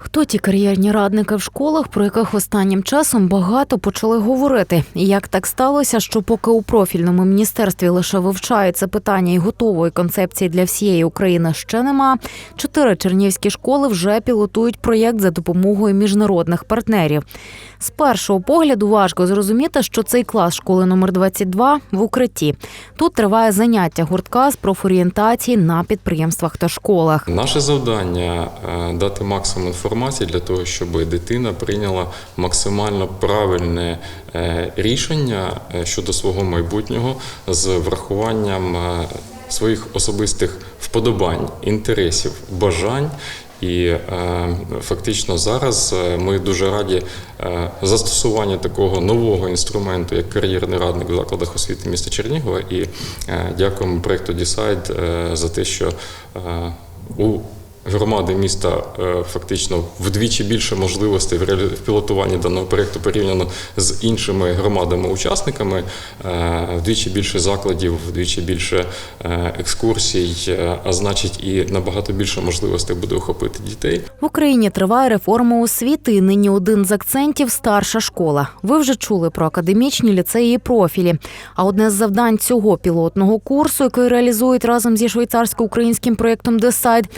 Хто ті кар'єрні радники в школах, про яких останнім часом багато почали говорити? І як так сталося, що поки у профільному міністерстві лише вивчають це питання і готової концепції для всієї України ще нема. Чотири чернівські школи вже пілотують проєкт за допомогою міжнародних партнерів. З першого погляду важко зрозуміти, що цей клас школи номер 22 в укритті. Тут триває заняття гуртка з профорієнтації на підприємствах та школах. Наше завдання е, дати максимум інформації для того, щоб дитина прийняла максимально правильне е, рішення е, щодо свого майбутнього з врахуванням е, своїх особистих вподобань, інтересів, бажань. І фактично зараз ми дуже раді застосування такого нового інструменту, як кар'єрний радник в закладах освіти міста Чернігова. І дякуємо проєкту Дісайд за те, що у громади міста е, фактично вдвічі більше можливостей в пілотуванні даного проєкту порівняно з іншими громадами-учасниками, е, вдвічі більше закладів, вдвічі більше е, екскурсій, а значить і набагато більше можливостей буде охопити дітей. В Україні триває реформа освіти, нині один з акцентів старша школа. Ви вже чули про академічні ліцеї і профілі. А одне з завдань цього пілотного курсу, який реалізують разом зі швейцарсько-українським проєктом Десайд,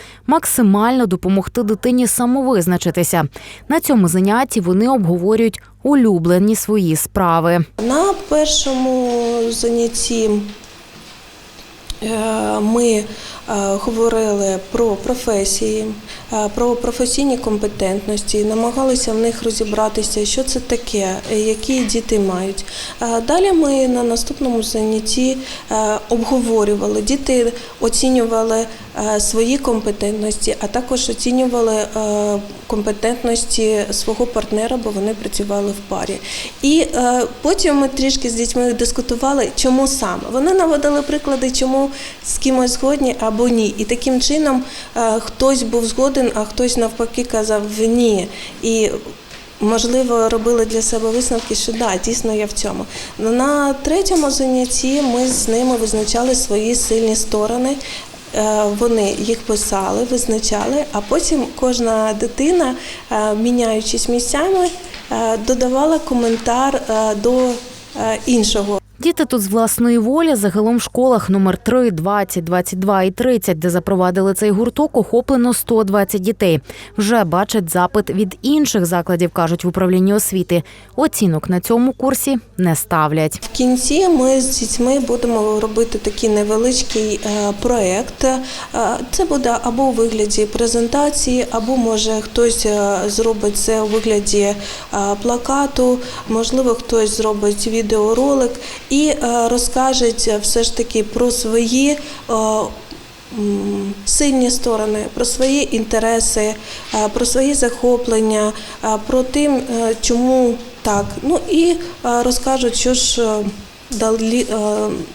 максимально допомогти дитині самовизначитися. На цьому занятті вони обговорюють улюблені свої справи. На першому занятті е, ми е, говорили про професії, про професійні компетентності, намагалися в них розібратися, що це таке, е, які діти мають. Е, Далі ми на наступному занятті е, обговорювали. Діти оцінювали е, свої компетентності, а також оцінювали е, компетентності свого партнера, бо вони працювали в парі. І е, потім ми трішки з дітьми дискутували, чому саме. Вони наводили приклади, чому з кимось згодні або ні. І таким чином е, хтось був згоден, а хтось навпаки казав ні. І Можливо, робили для себе висновки, що да, дійсно я в цьому. На третьому занятті ми з ними визначали свої сильні сторони. Е, Вони їх писали, визначали, а потім кожна дитина, е, міняючись місцями, е, додавала коментар до іншого. Діти тут з власної волі загалом в школах номер 3, 20, 22 і 30, де запровадили цей гурток, охоплено 120 дітей. Вже бачать запит від інших закладів, кажуть в управлінні освіти. Оцінок на цьому курсі не ставлять. В кінці ми з дітьми будемо робити такий невеличкий е, проєкт. Е, Це буде або у вигляді презентації, або може хтось е, зробить це у вигляді плакату, можливо, хтось зробить відеоролик і розкажуть все ж таки про свої. е, Сильні сторони, про свої інтереси, е, про свої захоплення, е, про тим, е, чому так. Ну і е, розкажуть, що ж е, дали, е,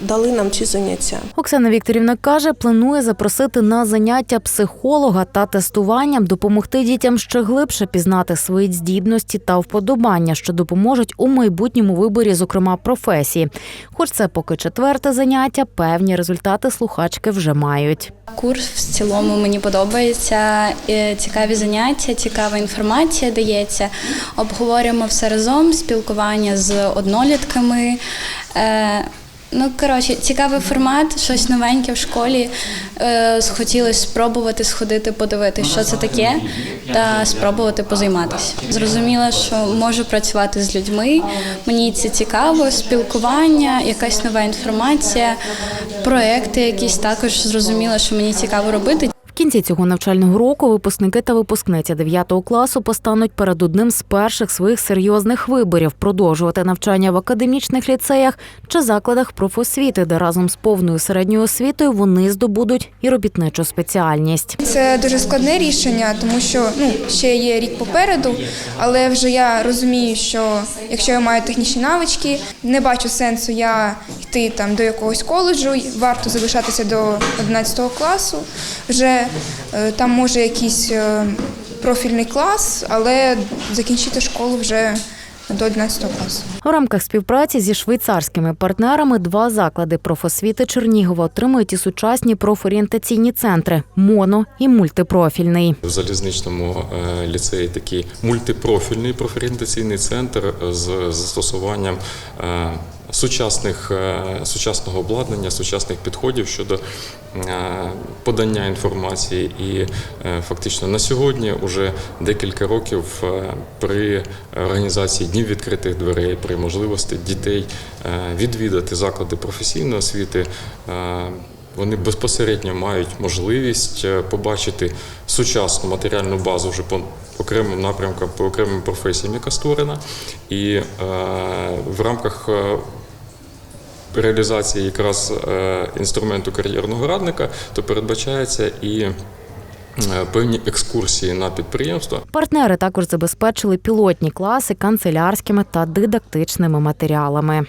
дали нам ці заняття. Оксана Вікторівна каже, планує запросити на заняття психолога та тестуванням допомогти дітям ще глибше пізнати свої здібності та вподобання, що допоможуть у майбутньому виборі, зокрема професії. Хоч це поки четверте заняття, певні результати слухачки вже мають. Курс в цілому мені подобається. Цікаві заняття, цікава інформація дається. Обговорюємо все разом, спілкування з однолітками. Е, Ну, коротше, цікавий формат, щось новеньке в школі. Е, Хотілося спробувати сходити, подивитися, що це таке, та спробувати позайматися. Зрозуміла, що можу працювати з людьми. Мені це цікаво, спілкування, якась нова інформація, проекти якісь також зрозуміла, що мені цікаво робити. Кінці цього навчального року випускники та випускниці 9 класу постануть перед одним з перших своїх серйозних виборів продовжувати навчання в академічних ліцеях чи закладах профосвіти, де разом з повною середньою освітою вони здобудуть і робітничу спеціальність. Це дуже складне рішення, тому що ну ще є рік попереду, але вже я розумію, що якщо я маю технічні навички, не бачу сенсу я йти там до якогось коледжу, варто залишатися до 11 класу. Вже е, там може якийсь е, профільний клас, але закінчити школу вже до 11 класу. У рамках співпраці зі швейцарськими партнерами два заклади профосвіти Чернігова отримують і сучасні профорієнтаційні центри моно і мультипрофільний. В залізничному е, ліцеї такий мультипрофільний профорієнтаційний центр з застосуванням сучасних, е, сучасного обладнання, сучасних підходів щодо е, подання інформації. І е, фактично на сьогодні вже декілька років при організації днів відкритих дверей, при можливості дітей відвідати заклади професійної освіти. вони безпосередньо мають можливість побачити сучасну матеріальну базу вже по окремим напрямкам, по окремим професіям, яка створена, і е, в рамках реалізації якраз е, інструменту кар'єрного радника, то передбачається і е, певні екскурсії на підприємства. Партнери також забезпечили пілотні класи канцелярськими та дидактичними матеріалами.